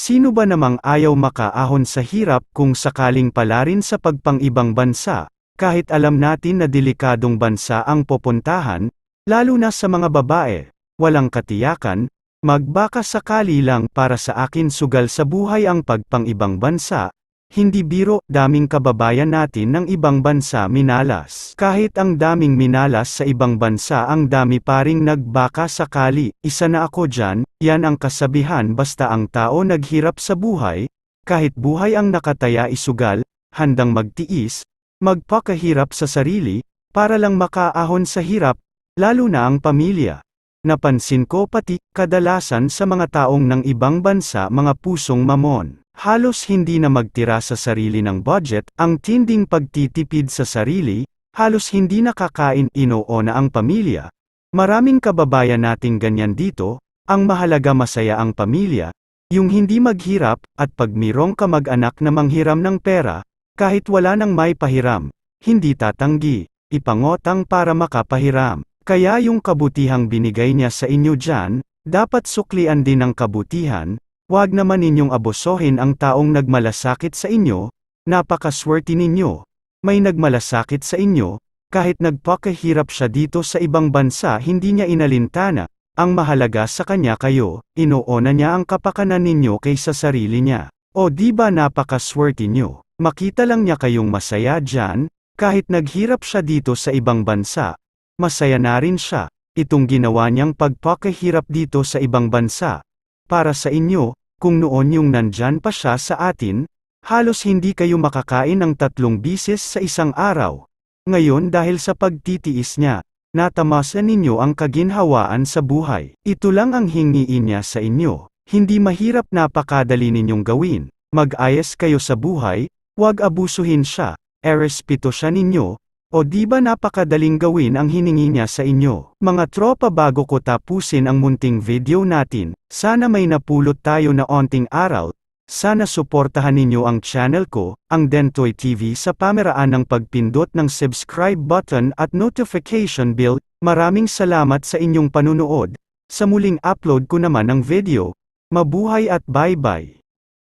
Sino ba namang ayaw makaahon sa hirap kung sakaling palarin sa pagpang-ibang bansa, kahit alam natin na delikadong bansa ang pupuntahan, lalo na sa mga babae, walang katiyakan, magbaka sakali lang para sa akin sugal sa buhay ang pagpang-ibang bansa, hindi biro, daming kababayan natin ng ibang bansa minalas. Kahit ang daming minalas sa ibang bansa ang dami pa ring nagbaka sakali, isa na ako dyan, yan ang kasabihan basta ang tao naghirap sa buhay, kahit buhay ang nakataya isugal, handang magtiis, magpakahirap sa sarili, para lang makaahon sa hirap, lalo na ang pamilya. Napansin ko pati, kadalasan sa mga taong ng ibang bansa mga pusong mamon. Halos hindi na magtira sa sarili ng budget, ang tinding pagtitipid sa sarili, halos hindi nakakain inoona ang pamilya. Maraming kababayan nating ganyan dito, ang mahalaga masaya ang pamilya, yung hindi maghirap, at pag mirong ka mag-anak na manghiram ng pera, kahit wala nang may pahiram, hindi tatanggi, ipangotang para makapahiram. Kaya yung kabutihang binigay niya sa inyo dyan, dapat suklian din ng kabutihan, Huwag naman ninyong abosohin ang taong nagmalasakit sa inyo, napakaswerte ninyo. May nagmalasakit sa inyo, kahit nagpakahirap siya dito sa ibang bansa hindi niya inalintana, ang mahalaga sa kanya kayo, inoona niya ang kapakanan ninyo kaysa sarili niya. O di ba napakaswerte nyo, makita lang niya kayong masaya dyan, kahit naghirap siya dito sa ibang bansa, masaya na rin siya, itong ginawa niyang pagpakahirap dito sa ibang bansa. Para sa inyo, kung noon yung nandyan pa siya sa atin, halos hindi kayo makakain ng tatlong bisis sa isang araw. Ngayon dahil sa pagtitiis niya, natamasan ninyo ang kaginhawaan sa buhay. Ito lang ang hingiin niya sa inyo. Hindi mahirap napakadali ninyong gawin. Mag-ayos kayo sa buhay, huwag abusuhin siya, erespeto siya ninyo, o di ba napakadaling gawin ang hiningi niya sa inyo? Mga tropa bago ko tapusin ang munting video natin, sana may napulot tayo na onting aral, sana suportahan ninyo ang channel ko, ang Dentoy TV sa pameraan ng pagpindot ng subscribe button at notification bell. Maraming salamat sa inyong panunood. Sa muling upload ko naman ng video. Mabuhay at bye-bye.